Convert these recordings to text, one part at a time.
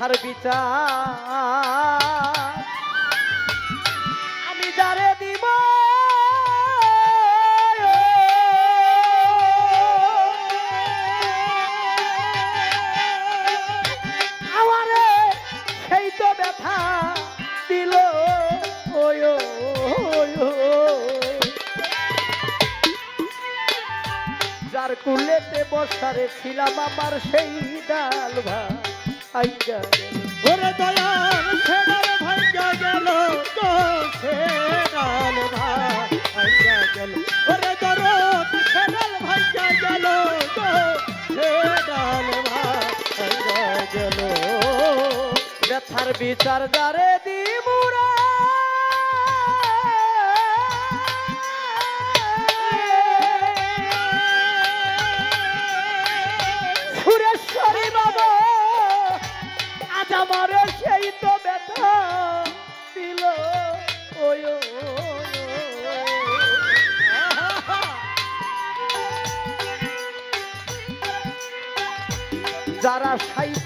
ব্যথার বিচার আমি যারে দিব ব্যথা। যার কুলেতে বসারে ছিলাম আমার সেই ডাল ভাই। ওরে দয়াল সেনার ভাঙ্গা গেল তো সেনাল ভাঙ্গা গেল। ওরে দরদ সেনাল ভাঙ্গা গেল তো সেনাল ভাঙ্গা গেল। ব্যথার বিচার দারে দিমুরা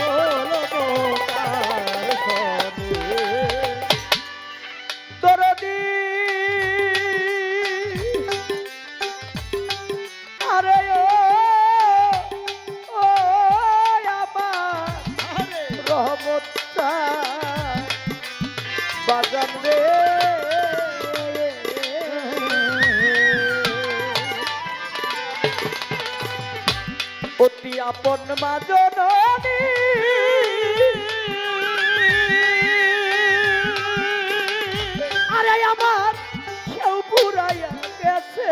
বলব আপন মাজননী আরে আমার কেউ পুরাইয়া গেছে।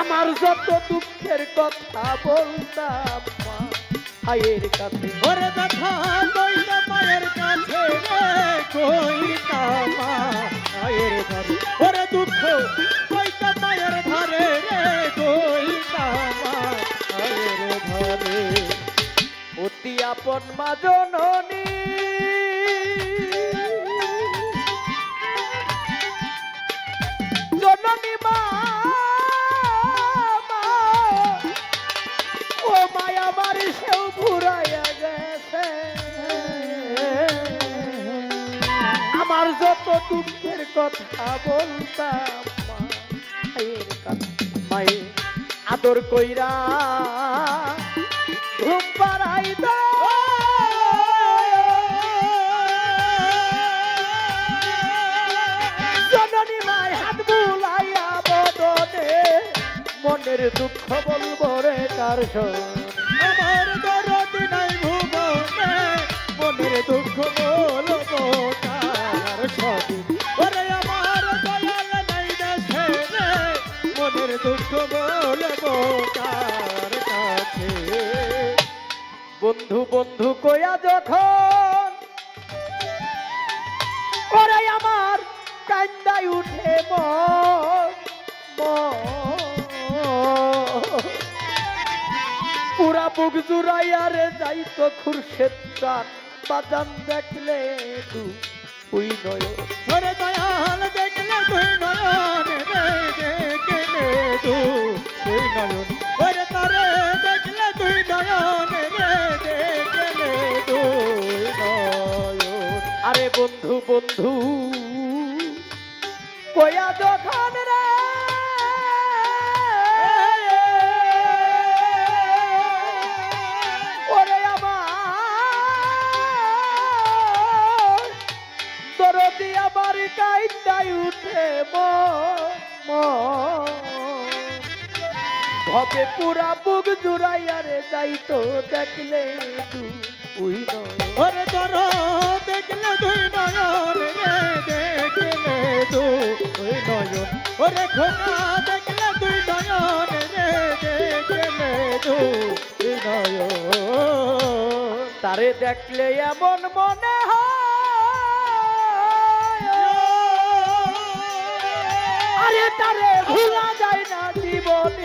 আমার যত দুঃখের কথা বলতাম মা আয়ের কাছে। ব্যথা কইতা মায়ের কাছে রে, কইতা মায়ের ধারে আপন মাজননী জননী। মা মা, ও মায়া বাড়ি সেও ফুরাইয়া গেছে। আমার যত দুঃখের কথা বলতাম মা, মায়ের কাছে মায়ের আদর কইরা মনের দুঃখ বলব রে কার আমার দরদ নাই ভুবনে, মনের দুঃখ বলব সবই ওরে আমার দয়াল নাই দেশে রে, মনের দুঃখ বলব তার কাছে। বন্ধু বন্ধু কইয়া যখন বুক জুড়াইয়া রে যাইতো খুরশেদ চান বাজান দেখলে তু উই নয়। ওরে দয়াল দেখলে তুই নয়ন দেখলে তুই নয়ন ওরে তারে দেখলে তুই নয়ন দেখলে তুই নয়ন আরে বন্ধু বন্ধু পুরা বুক জুড়াইয়া রে যাইতো দেখলে তুই ওরে তোর দেখলে তুই নয়ন রে দেখলে তুই নয়ন। ওরে খোকা দেখলে তুই নয়ন রে দেখলে তুই নয়ন। তারে দেখলে এমন মনে হয়। আরে তারে ভুলা যায় না জীবনে।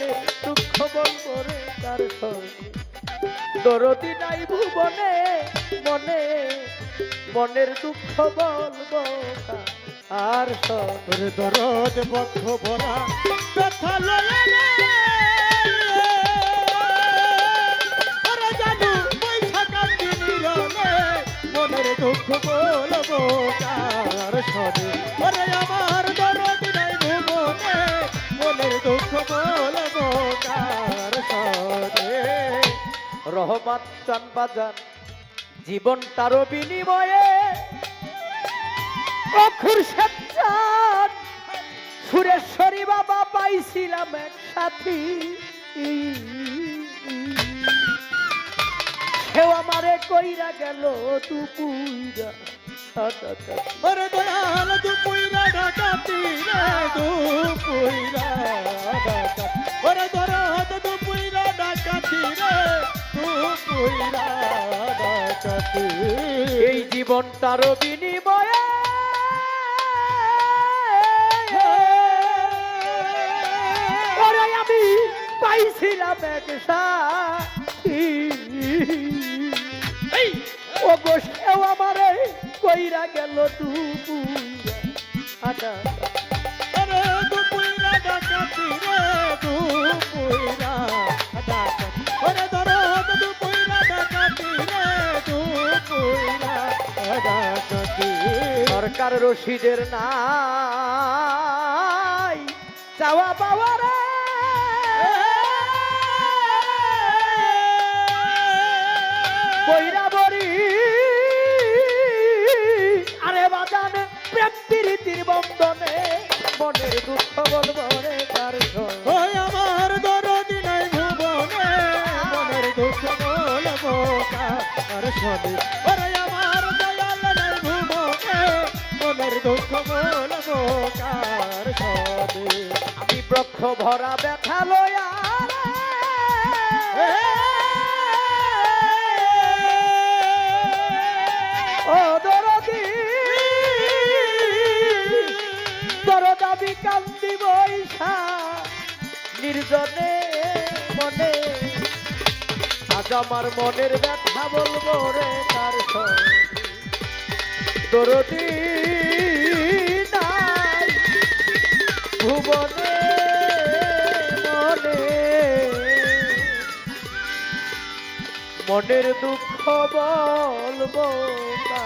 মনে দুঃখ বলব রে তার সঙ্গে। দরদি নাই ভুবনে, মনে, মনের দুঃখ বলব আর সঙ্গে। দরদ বক্ষ ভরা ব্যথা লয়ে দুঃখ বলব সনে ওরে আমার রহমান চান বাজান। জীবন তারও বিনিময়ে। অক্ষুর চান সুরেশ্বরী বাবা পাইছিলাম এক সাথী সেও আমারে কইরা গেল দুপুইরা সাদা কাঠি। ওরে দয়াল দুপুইরা ডাকাতি রে দুপুইরা এই জীবনটারও বিনিময়ে আমি পাইছিলাম ও গো আমারে কইরা গেল দুপুইরা আটা। ওরে দুপুইরা ডাকাতি রে দুপুইরা ডাকাতি ওরে সরকার রশিদের নাই? চাওয়া পাওয়া রে। বইরা বড়ি। আরে বাজান, প্রেম প্রীতির বন্ধনে, মনের দুঃখ বলব রে তার দুঃখ বলব কার শোনে আমি বক্ষ ভরা ব্যথা লয়া। ও দরদি। দরদাবি কান্দি বৈশা। নির্জনে মনে। আজ আমার মনের ব্যথা বলব রে সঙ্গে। দরদি। ভুবনে মনে। মনের দুঃখ বলব না।